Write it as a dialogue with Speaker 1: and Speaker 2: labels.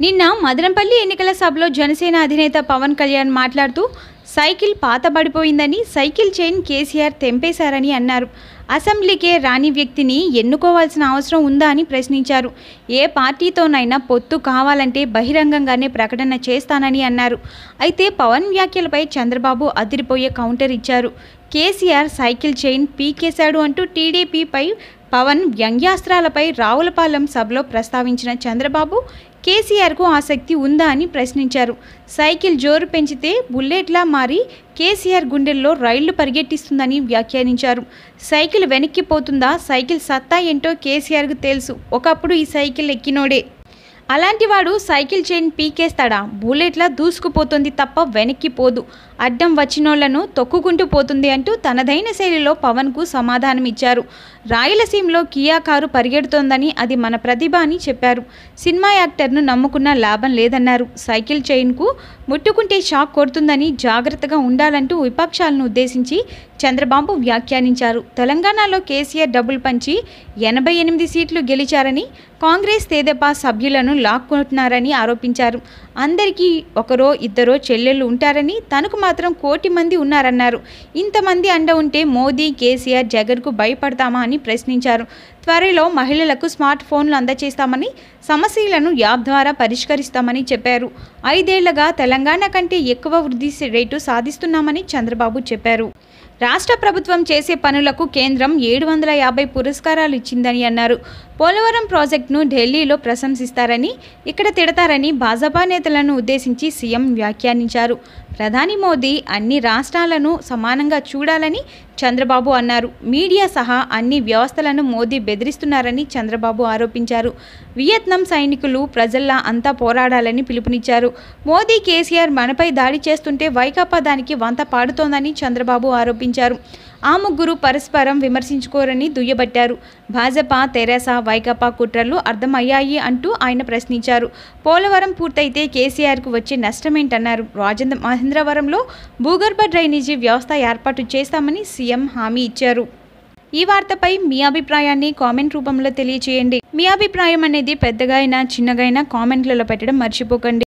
Speaker 1: నిన్న మదనపల్లి ఎన్నికల సభలో జనసేన అధినేత పవన్ కళ్యాణ్ మాట్లాడుతూ సైకిల్ పాతబడిపోయిందని సైకిల్ చైన్ కేసీఆర్ తెంపేశారని అన్నారు. అసెంబ్లీకే రాని వ్యక్తిని ఎన్నుకోవాల్సిన అవసరం ఉందా అని ప్రశ్నించారు. ఏ పార్టీతోనైనా పొత్తు కావాలంటే బహిరంగంగానే ప్రకటన చేస్తానని అన్నారు. అయితే పవన్ వ్యాఖ్యలపై చంద్రబాబు అదిరిపోయే కౌంటర్ ఇచ్చారు. కేసీఆర్ సైకిల్ చైన్ పీకేశాడు అంటూ టీడీపీపై పవన్ వ్యంగ్యాస్త్రాలపై రావులపాలెం సభలో ప్రస్తావించిన చంద్రబాబు కేసీఆర్కు ఆసక్తి ఉందా అని ప్రశ్నించారు. సైకిల్ జోరు పెంచితే బుల్లెట్లా మారి కేసీఆర్ గుండెల్లో రైళ్ళు పరిగెట్టిస్తుందని వ్యాఖ్యానించారు. సైకిల్ వెనక్కి పోతుందా సైకిల్ సత్తా ఏంటో కేసీఆర్కు తెలుసు. ఒకప్పుడు ఈ సైకిల్ ఎక్కినోడే. అలాంటి వాడు సైకిల్ చైన్ పీకేస్తాడా? బుల్లెట్లా దూసుకుపోతుంది తప్ప వెనక్కి పోదు. అడ్డం వచ్చినోళ్ళను తొక్కుకుంటూ పోతుంది అంటూ తనదైన శైలిలో పవన్కు సమాధానం ఇచ్చారు రాయలసీమలో కియా కారు పరిగెడుతోందని అది మన ప్రతిభ అని చెప్పారు. సినిమా యాక్టర్ను నమ్ముకున్న లాభం లేదన్నారు. సైకిల్ చైన్కు ముట్టుకుంటే షాక్ కొడుతుందని జాగ్రత్తగా ఉండాలంటూ విపక్షాలను ఉద్దేశించి చంద్రబాబు వ్యాఖ్యానించారు. తెలంగాణలో కేసీఆర్ డబ్బులు పంచి ఎనభై ఎనిమిది సీట్లు గెలిచారని కాంగ్రెస్ తెదేపా సభ్యులను లాక్కుంటున్నారని ఆరోపించారు. అందరికీ ఒకరో ఇద్దరో చెల్లెళ్ళు ఉంటారని తనకు మాత్రం కోటి మంది ఉన్నారన్నారు. ఇంతమంది అండ ఉంటే మోదీ కేసీఆర్ జగన్కు భయపడతామా అని ప్రశ్నించారు. త్వరలో మహిళలకు స్మార్ట్ ఫోన్లు అందజేస్తామని సమస్యలను యాప్ ద్వారా పరిష్కరిస్తామని చెప్పారు. ఐదేళ్ళగా తెలంగాణ కంటే ఎక్కువ వృద్ధి రేటు సాధిస్తున్నామని చంద్రబాబు చెప్పారు. రాష్ట్ర ప్రభుత్వం చేసే పనులకు కేంద్రం ఏడు వందల యాభై పురస్కారాలు ఇచ్చిందని అన్నారు. పోలవరం ప్రాజెక్టును ఢిల్లీలో ప్రశంసిస్తారని ఇక్కడ తిడతారని భాజపా నేతలను ఉద్దేశించి సీఎం వ్యాఖ్యానించారు. ప్రధాని మోదీ అన్ని రాష్ట్రాలను సమానంగా చూడాలని చంద్రబాబు అన్నారు. మీడియా సహా అన్ని వ్యవస్థలను మోదీ బెదిరిస్తున్నారని చంద్రబాబు ఆరోపించారు. వియత్నాం సైనికులు ప్రజల్లా అంతా పోరాడాలని పిలుపునిచ్చారు. మోదీ కేసీఆర్ మనపై దాడి చేస్తుంటే వైకాపా దానికి వంత పాడుతోందని చంద్రబాబు ఆరోపించారు. ఆ ముగ్గురు పరస్పరం విమర్శించుకోరని దుయ్యబట్టారు. భాజపా తెరాస వైకాపా కుట్రలు అర్థమయ్యాయి అంటూ ఆయన ప్రశ్నించారు. పోలవరం పూర్తయితే కేసీఆర్కు వచ్చే నష్టమేంటన్నారు? రాజేంద్ర మహేంద్రవరంలో భూగర్భ డ్రైనేజీ వ్యవస్థ ఏర్పాటు చేస్తామని సీఎం హామీ ఇచ్చారు. ఈ వార్తపై మీ అభిప్రాయాన్ని కామెంట్ రూపంలో తెలియచేయండి. మీ అభిప్రాయం అనేది పెద్దగా అయినా చిన్నగైనా కామెంట్లలో పెట్టడం మర్చిపోకండి.